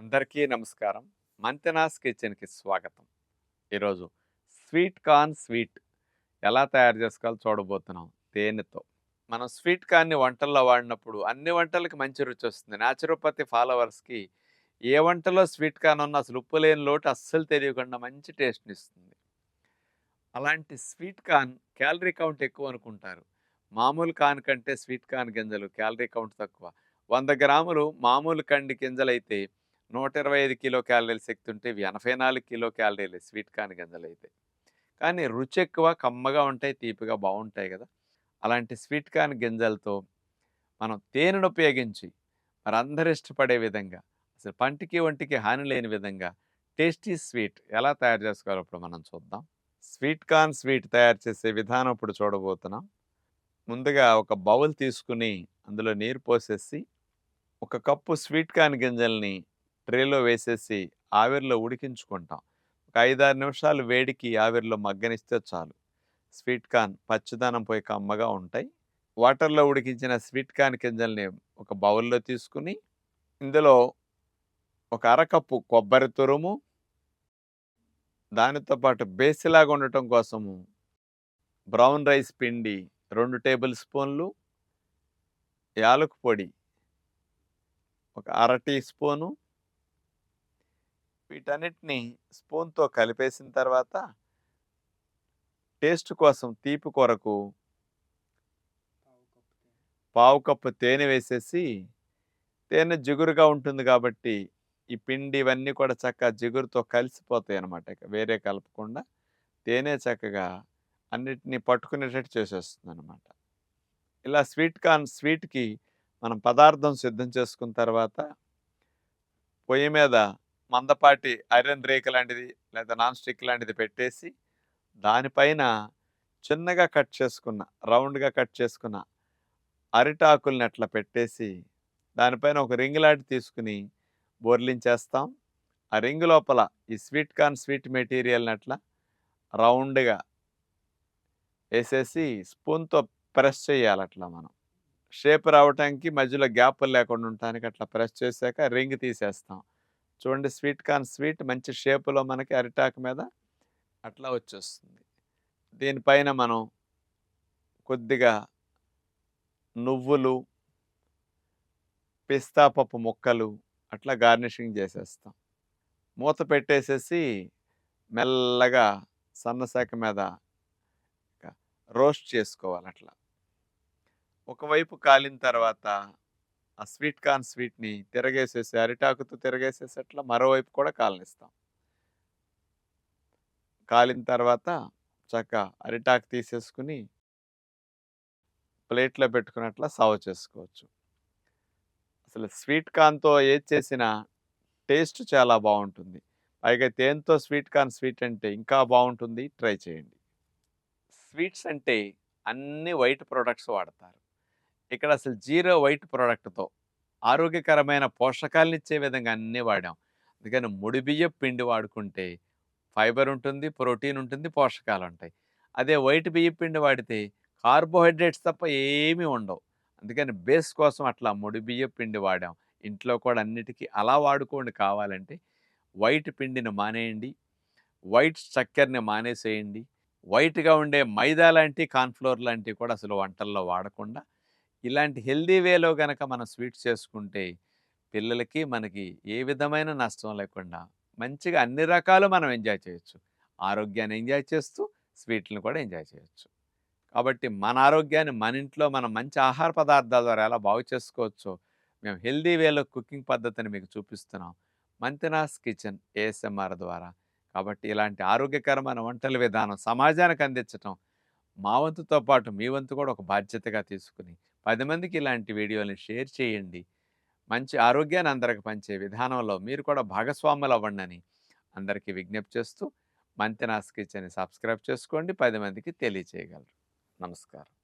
అందరికీ నమస్కారం. మంతెనాస్ కిచెన్కి స్వాగతం. ఈరోజు స్వీట్ కార్న్ స్వీట్ ఎలా తయారు చేసుకోవాలో చూడబోతున్నాం తేనెతో మనం స్వీట్ కార్న్ని వంటల్లో వాడినప్పుడు అన్ని వంటలకి మంచి రుచి వస్తుంది. న్యాచురోపతి ఫాలోవర్స్కి ఏ వంటలో స్వీట్ కార్న్ ఉన్న అసలు ఉప్పు లేని లోటు అస్సలు తెలియకుండా మంచి టేస్ట్ని ఇస్తుంది. అలాంటి స్వీట్ కార్న్ క్యాలరీ కౌంట్ ఎక్కువ అనుకుంటారు. మామూలు కార్న్ కంటే స్వీట్ కార్న్ గింజలు క్యాలరీ కౌంట్ తక్కువ. వంద గ్రాములు మామూలు కండి గింజలు అయితే నూట ఇరవై ఐదు కిలో క్యాలరీల శక్తి ఉంటే ఇవి ఎనభై నాలుగు కిలో క్యాలరీలు స్వీట్ కార్న్ గింజలు అయితే. కానీ రుచి ఎక్కువ కమ్మగా ఉంటాయి తీపిగా బాగుంటాయి కదా. అలాంటి స్వీట్ కార్న్ గింజలతో మనం తేనెను ఉపయోగించి మరి అందరు ఇష్టపడే విధంగా అసలు పంటికి ఒంటికి హాని లేని విధంగా టేస్టీ స్వీట్ ఎలా తయారు చేసుకోవాలో ఇప్పుడు మనం చూద్దాం. స్వీట్ కార్న్ స్వీట్ తయారు చేసే విధానం ఇప్పుడు చూడబోతున్నాం. ముందుగా ఒక బౌల్ తీసుకుని అందులో నీరు పోసేసి ఒక కప్పు స్వీట్ కార్న్ గింజల్ని ట్రేలో వేసేసి ఆవిరిలో ఉడికించుకుంటాం. ఒక ఐదారు నిమిషాలు వేడికి ఆవిరిలో మగ్గనిస్తే చాలు. స్వీట్ కార్న్ పచ్చిదనం పోయి కమ్మగా ఉంటాయి. వాటర్లో ఉడికించిన స్వీట్ కార్న్ గింజల్ని ఒక బౌల్లో తీసుకుని ఇందులో ఒక అరకప్పు కొబ్బరి తురుము దానితో పాటు బేసిలాగా ఉండటం కోసము బ్రౌన్ రైస్ పిండి రెండు టేబుల్ స్పూన్లు యాలకు పొడి ఒక అర టీ స్పూను వీటన్నిటిని స్పూన్తో కలిపేసిన తర్వాత టేస్ట్ కోసం తీపి కొరకు పావు కప్పు తేనె వేసేసి తేనె జిగురుగా ఉంటుంది కాబట్టి ఈ పిండి ఇవన్నీ కూడా చక్కగా జిగురుతో కలిసిపోతాయి అన్నమాట వేరే కలపకుండా తేనె చక్కగా అన్నిటినీ పట్టుకునేటట్టు చేసేస్తుంది అనమాట ఇలా స్వీట్ కార్న్ స్వీట్కి మనం పదార్థం సిద్ధం చేసుకున్న తర్వాత పొయ్యి మీద మందపాటి ఐరన్ రేక్ లాంటిది లేదా నాన్ స్టిక్ లాంటిది పెట్టేసి దానిపైన చిన్నగా కట్ చేసుకున్న రౌండ్గా కట్ చేసుకున్న అరిటాకుల్ని అట్లా పెట్టేసి దానిపైన ఒక రింగ్ లాంటి తీసుకుని బోర్లించేస్తాం. ఆ రింగ్ లోపల ఈ స్వీట్ కార్న్ స్వీట్ మెటీరియల్ని అట్లా రౌండ్గా వేసేసి స్పూన్తో ప్రెస్ చేయాలి అట్లా మనం. షేప్ రావటానికి మధ్యలో గ్యాప్లు లేకుండా ఉండటానికి అట్లా ప్రెస్ చేశాక రింగ్ తీసేస్తాం. చూడండి స్వీట్ కార్న్ స్వీట్ మంచి షేపులో మనకి అరిటాకు మీద అట్లా వచ్చేస్తుంది. దీనిపైన మనం కొద్దిగా నువ్వులు పిస్తా పప్పు ముక్కలు అట్లా గార్నిషింగ్ చేసేస్తాం. మూత పెట్టేసేసి మెల్లగా సన్నశాఖ మీద రోస్ట్ చేసుకోవాలి అట్లా. ఒకవైపు కాలిన తర్వాత ఆ స్వీట్ కార్న్ స్వీట్ని తిరగేసేసి అరిటాకుతో తిరగేసేసి మరోవైపు కూడా కాలనిస్తాం. కాలిన తర్వాత చక్క అరిటాకు తీసేసుకుని ప్లేట్లో పెట్టుకున్నట్లా సర్వ్ చేసుకోవచ్చు. అసలు స్వీట్ కార్న్తో ఏది చేసినా టేస్ట్ చాలా బాగుంటుంది. పైగా తేనెతో స్వీట్ కార్న్ స్వీట్ అంటే ఇంకా బాగుంటుంది. ట్రై చేయండి. స్వీట్స్ అంటే అన్ని వైట్ ప్రొడక్ట్స్ వాడతారు. ఇక్కడ అసలు జీరో వైట్ ప్రోడక్ట్తో ఆరోగ్యకరమైన పోషకాలను ఇచ్చే విధంగా అన్నీ వాడాం. అందుకని ముడి బియ్యం పిండి వాడుకుంటే ఫైబర్ ఉంటుంది ప్రోటీన్ ఉంటుంది పోషకాలు ఉంటాయి అదే వైట్ బియ్యం పిండి వాడితే కార్బోహైడ్రేట్స్ తప్ప ఏమీ ఉండవు. అందుకని బేస్ కోసం అట్లా ముడి బియ్య పిండి వాడాం. ఇంట్లో కూడా అన్నిటికీ అలా వాడుకోండి కావాలంటే వైట్ పిండిని మానేయండి వైట్ చక్కెరని మానేసేయండి వైట్గా ఉండే మైదా లాంటి కార్న్ఫ్లోర్ లాంటివి కూడా అసలు వంటల్లో వాడకుండా ఇలాంటి హెల్దీ వేలో కనుక మనం స్వీట్స్ చేసుకుంటే పిల్లలకి మనకి ఏ విధమైన నష్టం లేకుండా మంచిగా అన్ని రకాలు మనం ఎంజాయ్ చేయొచ్చు. ఆరోగ్యాన్ని ఎంజాయ్ చేస్తూ స్వీట్లను కూడా ఎంజాయ్ చేయొచ్చు. కాబట్టి మన ఆరోగ్యాన్ని మన ఇంట్లో మనం మంచి ఆహార పదార్థాల ద్వారా ఎలా బాగు చేసుకోవచ్చో మేము హెల్దీ వేలో కుకింగ్ పద్ధతిని మీకు చూపిస్తున్నాం. మంతెనాస్ కిచెన్ ఏఎస్ఎంఆర్ ద్వారా. కాబట్టి ఇలాంటి ఆరోగ్యకరమైన వంటల విధానం సమాజానికి అందించటం మా వంతుతో పాటు మీ వంతు కూడా ఒక బాధ్యతగా తీసుకుని పది మందికి ఇలాంటి వీడియోని షేర్ చేయండి. మంచి ఆరోగ్యాన్ని అందరికి పంచే విధానంలో మీరు కూడా భాగస్వాములు అవ్వండి అందరికీ విజ్ఞప్తి చేస్తూ మంతెనాస్ కిచెన్ని సబ్స్క్రైబ్ చేసుకోండి. పది మందికి తెలియచేయగలరు. నమస్కారం.